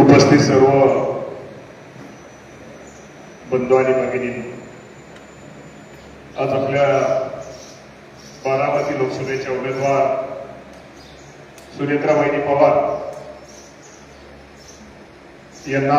उपस्थित सर्व बंधू आणि भगिनी आज आपल्या बारामती लोकसभेच्या उमेदवार सुनेत्रा वहिनी पवार यांना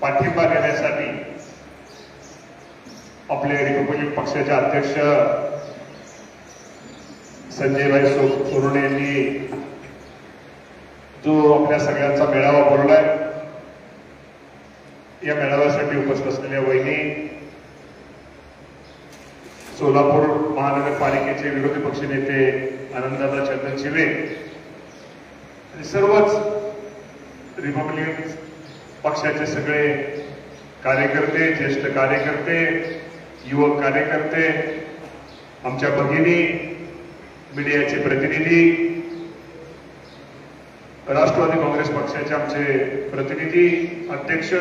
पाठिंबा देण्यासाठी आपले रिपब्लिक पक्षाचे अध्यक्ष संजयभाई सो- सोरणे यांनी जो आपल्या सगळ्यांचा मेळावा बोललाय. या मेळाव्यासाठी उपस्थित असलेल्या वहिनी सोलापूर महानगरपालिकेचे विरोधी पक्षनेते आनंददादा चंदन शिवे आणि सर्वच रिपब्लिकन पक्षाचे सगळे कार्यकर्ते ज्येष्ठ कार्यकर्ते युवक कार्यकर्ते आमच्या भगिनी मीडियाचे प्रतिनिधी राष्ट्रवादी काँग्रेस पक्षाचे आमचे प्रतिनिधी अध्यक्ष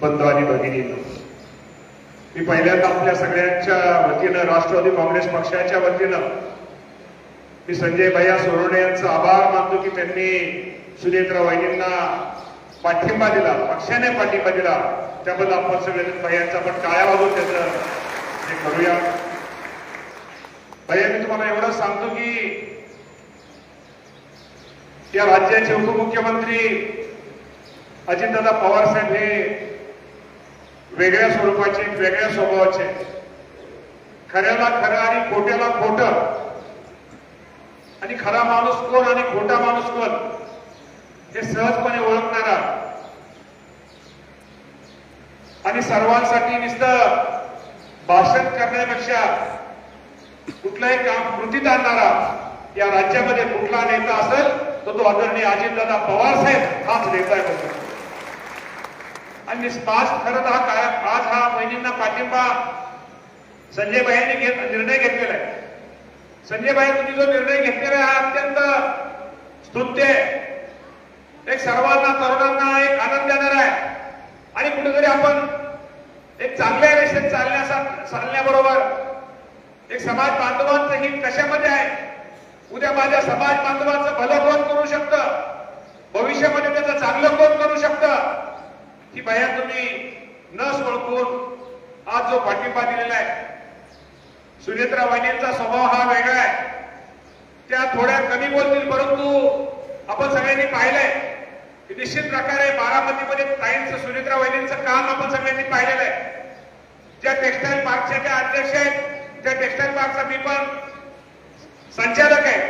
बंधू आणि भगिनी. मी पहिल्यांदा आपल्या सगळ्यांच्या वतीनं राष्ट्रवादी काँग्रेस पक्षाच्या वतीनं मी संजय भैया सोरोणे यांचा आभार मानतो की त्यांनी सुनेत्रा वाहिनींना पाठिंबा दिला पक्षाने पाठिंबा दिला. त्याबद्दल आपण सगळे भैयांचा आपण टाळ्या वाजवून त्याचं हे करूया. भैया मी तुम्हाला एवढं सांगतो की या राज्याचे उपमुख्यमंत्री अजितदादा पवार साहेब हे वेगळ्या स्वरूपाचे वेगळ्या स्वभावाचे. खऱ्याला खरं आणि खोट्याला खोट. आणि खरा माणूस कोण आणि खोटा माणूस कोण? हे सहजपणे ओळखणारा. आणि सर्वांसाठी नुसतं भाषण करण्यापेक्षा कुठलंही काम कृतीत आणणारा या राज्यामध्ये कुठला नेता असेल तर तो आदरणीय अजितदादा पवार साहेब हाच नेता आहे म्हणतो आणि आज खरं हा काय? आज हा बहिणींना पाठिंबा संजय भाईंनी घेत निर्णय घेतलेला आहे. संजय भाई तुम्ही जो निर्णय घेतलेला आहे हा अत्यंत स्तुत्य आहे. एक सर्वांना तरुणांना एक आनंद देणार आहे. आणि कुठेतरी आपण एक चांगल्या रेषेत चालण्यासा चालण्याबरोबर एक समाज बांधवांचं हित कशामध्ये आहे? उद्या माझ्या समाज बांधवाचं भलं कोण करू शकतं? भविष्यामध्ये त्याचं चांगलं कोण करू शकतं? ही बाया तुम्ही न सोडकून आज जो पाठिंबा दिलेला आहे सुनेत्रा वाहिनींचा स्वभाव हा वेगळा आहे. त्या थोड्या कमी बोलतील परंतु आपण सगळ्यांनी पाहिलंय की निश्चित प्रकारे बारामतीमध्ये ताईंचं सुनेत्रा वाहिनींचं काम आपण सगळ्यांनी पाहिलेलं आहे. ज्या टेक्सटाईल पार्कच्या त्या अध्यक्ष आहेत त्या टेक्सटाईल पार्कचा मी पण संचालक आहे.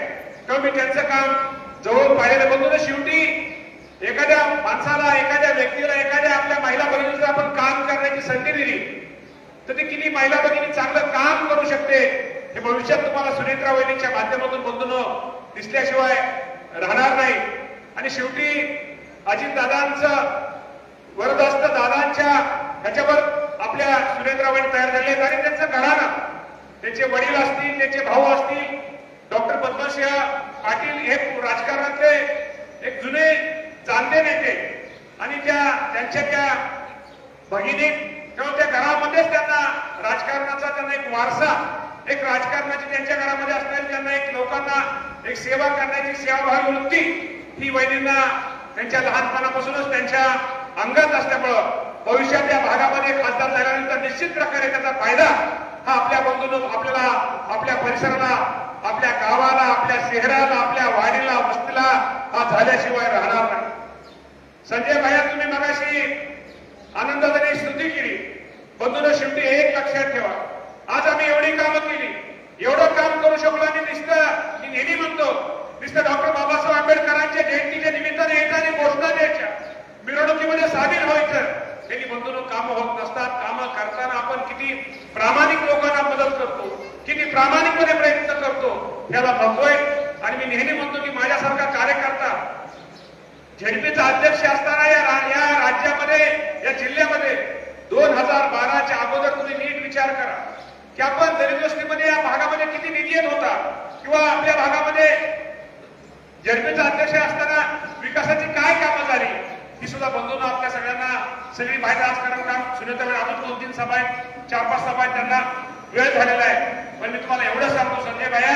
किंवा मी त्यांचं काम. जवळ पाहिलेलं बघतो ना शेवटी. एखाद्या माणसाला एखाद्या व्यक्तीला एखाद्या आपल्या महिला भगिनीचं आपण काम करण्याची संधी दिली तर ती किती महिला भगिनी चांगलं काम करू शकते. हे भविष्यात तुम्हाला सुनेत्रा वहिनीच्या माध्यमातून बंधून दिसल्याशिवाय राहणार नाही. आणि शेवटी अजित दादांचं वरदस्त दादांच्या ह्याच्यावर आपल्या सुनेत्रा वहिनी तयार झाले आणि त्यांचं घराणं त्यांचे वडील असतील त्यांचे भाऊ असतील डॉक्टर पद्मसिंह पाटील हे राजकारणातले एक जुने चांदे नेते. आणि त्या त्यांच्या त्या भगिनी किंवा त्या घरामध्येच त्यांना राजकारणाचा त्यांना एक वारसा एक राजकारणाची त्यांच्या घरामध्ये असणारी त्यांना एक लोकांना एक सेवा करण्याची सेवाभावी वृत्ती ही वहिनींना त्यांच्या लहानपणापासूनच त्यांच्या अंगात असल्यामुळं भविष्यात या भागामध्ये खासदार झाल्यानंतर निश्चित प्रकारे त्याचा फायदा हा आपल्या बंधून आपल्याला आपल्या परिसराला आपल्या गावाला आपल्या शहराला आपल्या वाडीला वस्तीला हा झाल्याशिवाय राहणार नाही. संजय भाया तुम्ही मगाशी आनंदाने स्तुती केली. बंधून शेवटी एक लक्षात ठेवा. आज आम्ही एवढी कामं केली. एवढं काम करू शकलो आणि नुसतं मी नेहमी म्हणतो नुसतं डॉक्टर बाबासाहेब आंबेडकरांच्या जयंतीच्या निमित्ताने यायचं आणि घोषणा द्यायच्या. मिरवणुकीमध्ये सामील व्हायचं. त्यांनी बंधून कामं होत नसतात कामं करताना आपण किती प्रामाणिक लोकांना मदत करतो किती प्रामाणिकपणे प्रयत्न करतो त्याला बघतोय आणि मी नेहमी म्हणतो की माझ्यासारखा कार्यकर्ता झेडपीचा अध्यक्ष असताना या या राज्यामध्ये या जिल्ह्यामध्ये दोन हजार बाराच्या अगोदर तुम्ही नीट विचार करा. की आपण दरिद्रस्तीमध्ये या भागामध्ये किती निधी येत होता? किंवा आपल्या भागामध्ये झेडपीचा अध्यक्ष असताना विकासाची काय कामं झाली? ही सुद्धा बंधून आपल्या सगळ्यांना सगळी बाहेर राजकारण काम सुनीताबाई अजून दोन तीन सभा आहेत. चार पाच सभा आहेत त्यांना. वेळ झालेला आहे. पण मी तुम्हाला एवढं सांगतो संजय भाया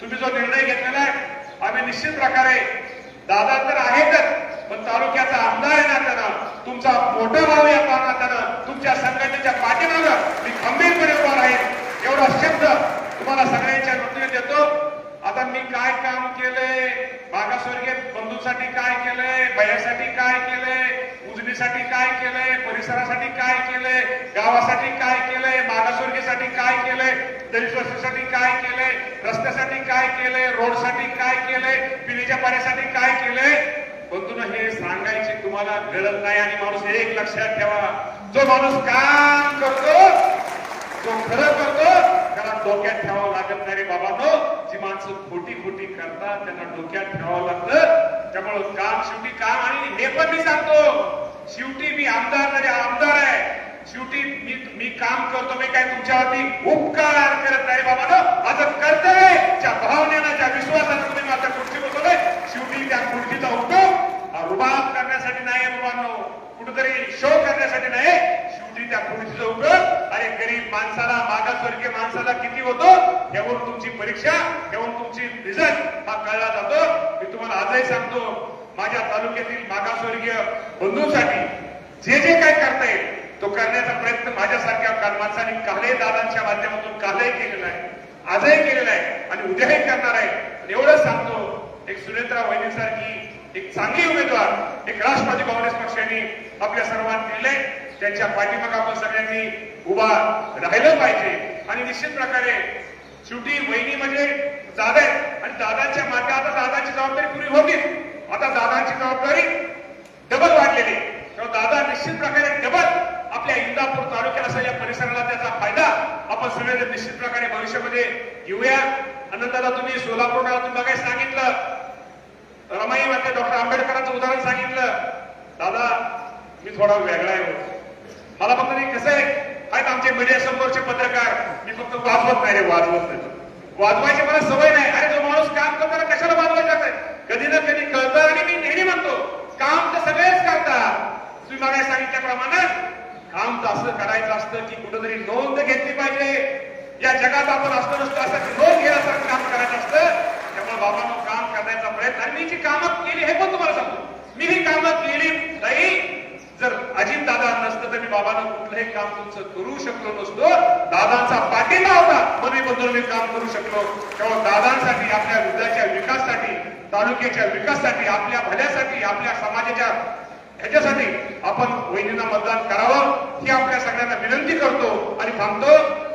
तुम्ही जो निर्णय घेतलेला आहे आम्ही निश्चित प्रकारे दादा तर आहेतच पण तालुक्याचा आमदार आहे नात्यानं तुमचा मोठा भाव या नात्यानं तुमच्या संघटनेच्या पाठीमागं मी खंबीरपणे उभार आहे एवढा शब्द तुम्हाला सगळ्यांच्या नोंदणी देतो. आता मी काय काम केलंय मागासवर्गीय बंधूसाठी काय केलंय भयासाठी काय केलंय उजनीसाठी काय केलंय परिसरासाठी काय केलंय गावासाठी काय केलंय मागासवर्गीयसाठी काय केलंय दलित वस्तीसाठी काय केलंय रस्त्यासाठी काय केलंय रोडसाठी काय केलंय पिण्याच्या पाण्यासाठी काय केलंय बंधून हे सांगायची तुम्हाला गरज नाही आणि माणूस एक लक्षात ठेवा जो माणूस काम करतो जो खरं करतो त्याला डोक्यात ठेवावं लागत नाही रे बाबांनो जी माणसं खोटी खोटी करतात त्यांना डोक्यात ठेवावं लागतं. त्यामुळं काम शेवटी काम आणि हे पण मी सांगतो शेवटी मी आमदार म्हणजे आमदार आहे. शेवटी मी मी काम करतो मी काय तुमच्यावरती उपकार करत नाही बाबांनो माझं कर्तव्य ज्या भावनेनं ज्या विश्वासानं तुम्ही माझ्या खुर्ची बसवलंय शेवटी त्या खुर्चीचा उपयोग रुबाब करण्यासाठी नाही बाबांनो. कुठेतरी शो करण्यासाठी नाही शेवटी त्या खुर्चीचा उपयोग अरे गरीब माणसाला मागासवर्गीय माणसाला किती होतो यावरून तुमची परीक्षा यावरून तुमची रिझल्ट हा कळला जातो. मी तुम्हाला आजही सांगतो माझ्या तालुक्यातील मागासवर्गीय बंधूंसाठी जे जे काय करता येईल तो करण्याचा प्रयत्न माझ्यासारख्या का- माणसांनी कालही दादांच्या माध्यमातून कालही केलेला आहे. आजही केलेला आहे आणि उद्याही करणार आहे. आणि एवढं सांगतो एक सुनेत्रा वहिनीसारखी एक चांगली उमेदवार एक राष्ट्रवादी काँग्रेस पक्षाने आपल्या सर्वांना दिले त्यांच्या पाठीमागे आपण सगळ्यांनी उभा राहिलं पाहिजे. आणि निश्चित प्रकारे शेवटी वहिनी म्हणजे दादा आहेत आणि दादांच्या तुम्ही पुरी आता दादांची जबाबदारी डबल वाढलेली तेव्हा दादा निश्चित प्रकारे डबल आपल्या इंदापूर तालुक्याला असं या परिसराला त्याचा फायदा आपण सगळे निश्चित प्रकारे भविष्यामध्ये घेऊया. अनंतदा तुम्ही सोलापूरला तुम्हाला बघायला सांगितलं? रमाई मध्ये डॉक्टर आंबेडकरांचं उदाहरण सांगितलं. दादा मी थोडा वेगळा आहे मला फक्त नाही कसं आहे? आहेत आमचे मीडिया समोरचे पत्रकार. मी फक्त वाजवत नाही रे वाजवत नाही. वाजवायची मला सवय नाही. अरे जो माणूस काम करताना कशाला वाजवायचं आहे कधी ना कधी कळतं आणि मी नेहमी म्हणतो काम तर सगळेच करतात तुम्ही मला सांगितल्याप्रमाणे काम तर असं करायचं असतं की कुठेतरी नोंद घेतली पाहिजे या जगात आपण असतो नसतो असं लोक हे असं काम करायचं असतं. त्यामुळे बाबांनो काम करण्याचा प्रयत्न आणि मी जी कामं केली हे पण तुम्हाला सांगतो. मी ही कामं केली नाही. जर अजित दादा नसतं तर मी बाबांना कुठलंही काम तुमचं करू शकलो नसतो. दादांचा पाठिंबा होता. म्हणून मी मी काम करू शकलो. तेव्हा दादांसाठी आपल्या हृदयाच्या विकासासाठी तालुक्याच्या विकासासाठी आपल्या भल्यासाठी आपल्या समाजाच्या ह्याच्यासाठी आपण वहिनींना मतदान करावं ही आपल्या सगळ्यांना विनंती करतो आणि थांबतो.